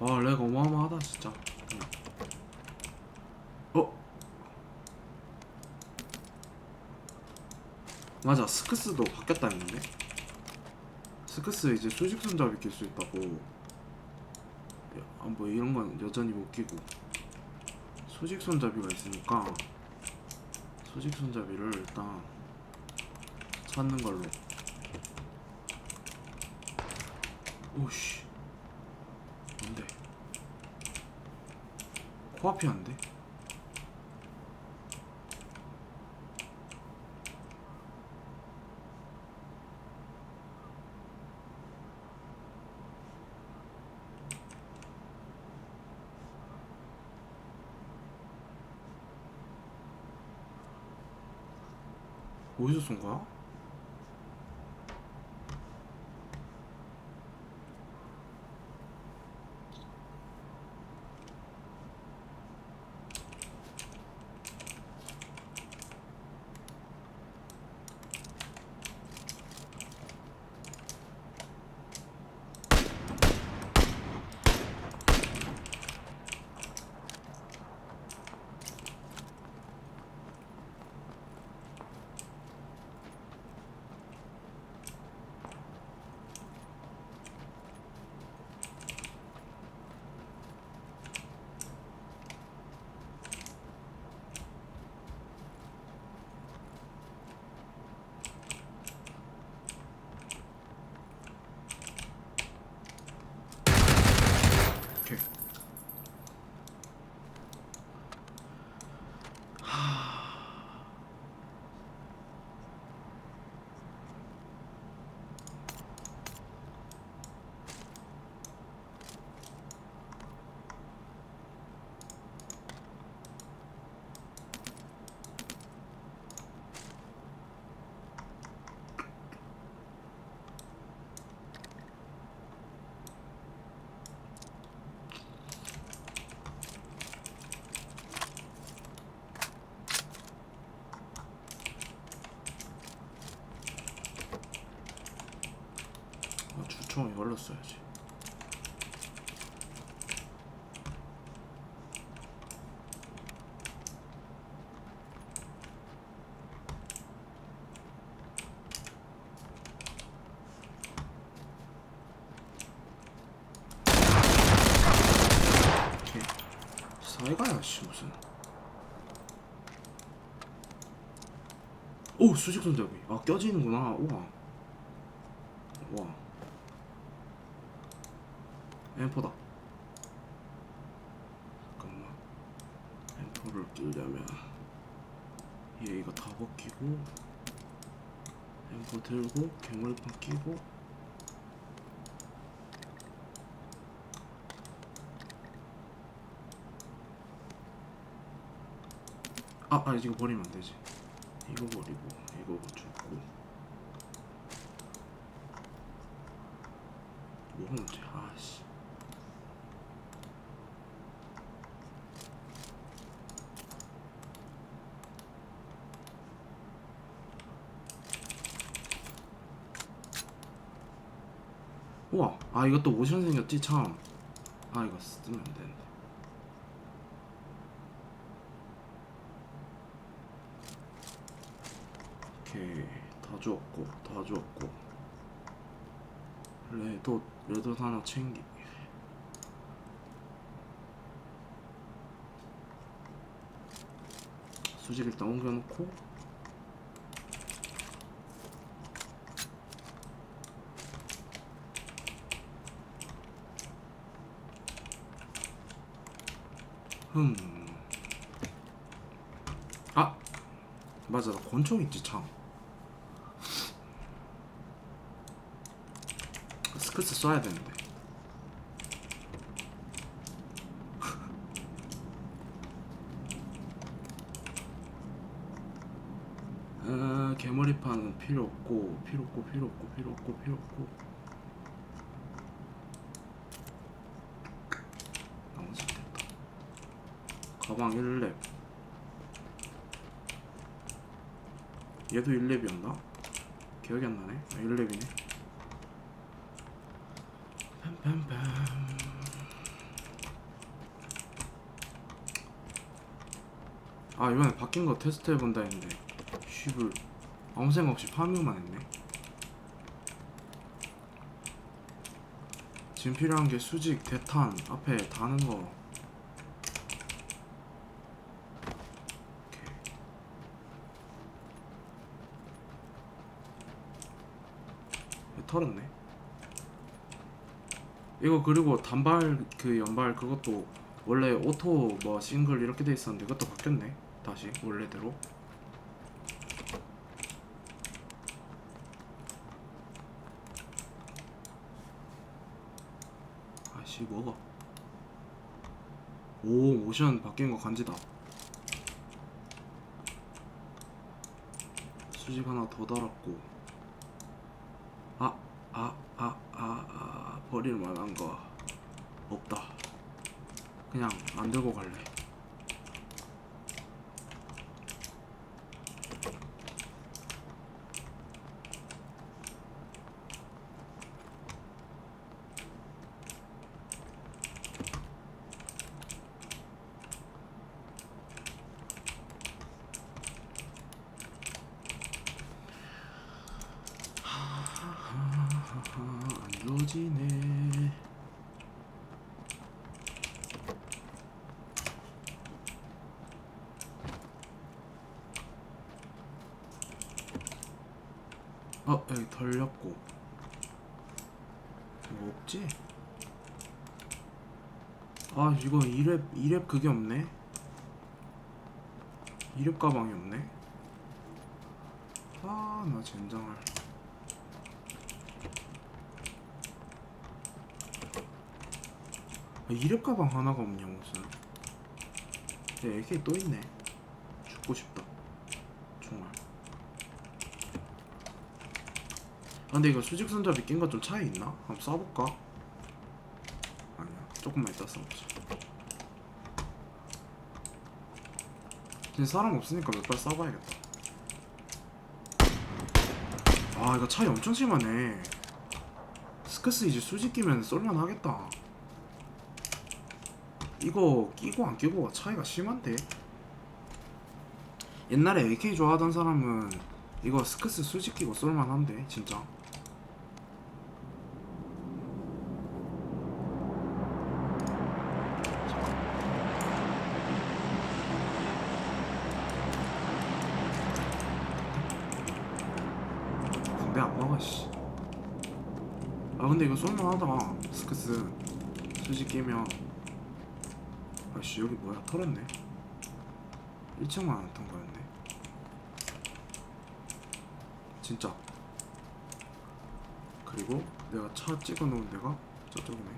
아렉 어마어마하다 진짜. 어? 맞아 스크스도 바뀌었다 했는데? 스크스 이제 수직 손잡이 낄 수 있다고. 아, 뭐 이런 건 여전히 못 끼고. 수직 손잡이가 있으니까 수직 손잡이를 일단 찾는 걸로. 오씨 뭔데 코앞이 안 돼? 어디서 쏜 거야? 오케이. 아, 주 총 이걸로 써야지. 사이가야 씨 무슨. 오 수직 손잡이. 아 껴지는구나. 우와. 와 엠포다. 잠깐만. 엠포를 끼려면 얘 이거 다 벗기고 엠포 들고 괴물판 끼고 아, 아 이거 버리면 안 되지. 이거 버리고 이거 주고. 뭐 하는지 아씨 우와 아 이것도 모션 생겼지 참 아 이거 쓰면 안 되는데. 오케이 다 주었고 다 주었고. 레도 레도 하나 챙기. 수직 일단 옮겨놓고 흠. 아 맞아. 나 권총 있지 참 스크스 써야 되는데. 아, 개머리판은 필요 없고 필요 없고 필요 없고 필요 없고 필요 없고 가방 1렙. 얘도 1렙이었나? 기억이 안 나네. 아 1렙이네. 빰빰빰. 아 이번에 바뀐 거 테스트 해본다 했는데. 쉽을 아무 생각 없이 파밍만 했네. 지금 필요한 게 수직, 대탄 앞에 다는 거. 털었네. 이거 그리고 단발 그 연발 그것도 원래 오토 뭐 싱글 이렇게 돼 있었는데 그것도 바뀌었네. 다시 원래대로. 아씨 뭐가? 오 모션 바뀐 거 간지다. 수직 하나 더 달았고 아아아 아 아 버릴 만한 거 없다. 그냥 안 들고 갈래 아, 안 좋아지네 어 여기 털렸고. 뭐 없지? 아 이거 2랩 2랩 그게 없네. 2랩 가방이 없네. 아 나 젠장을 아, 2랩 가방 하나가 없냐 무슨. 야 AK 또 있네. 죽고 싶다 근데 이거 수직 손잡이 낀 거 좀 차이 있나? 한번 쏴볼까? 아니야. 조금만 이따 쏴보자 이제 사람 없으니까 몇 발 쏴봐야겠다. 아 이거 차이 엄청 심하네. 스크스 이제 수직 끼면 쏠만 하겠다. 이거 끼고 안 끼고가 차이가 심한데? 옛날에 AK 좋아하던 사람은 이거 스크스 수직 끼고 쏠만한데 진짜 안 먹어 씨. 아 근데 이거 쏠만하다. 스크스. 수직 끼면. 아씨 여기 뭐야? 털었네. 1층만 안턴 거였네. 진짜. 그리고 내가 차 찍어 놓은 데가 저쪽이네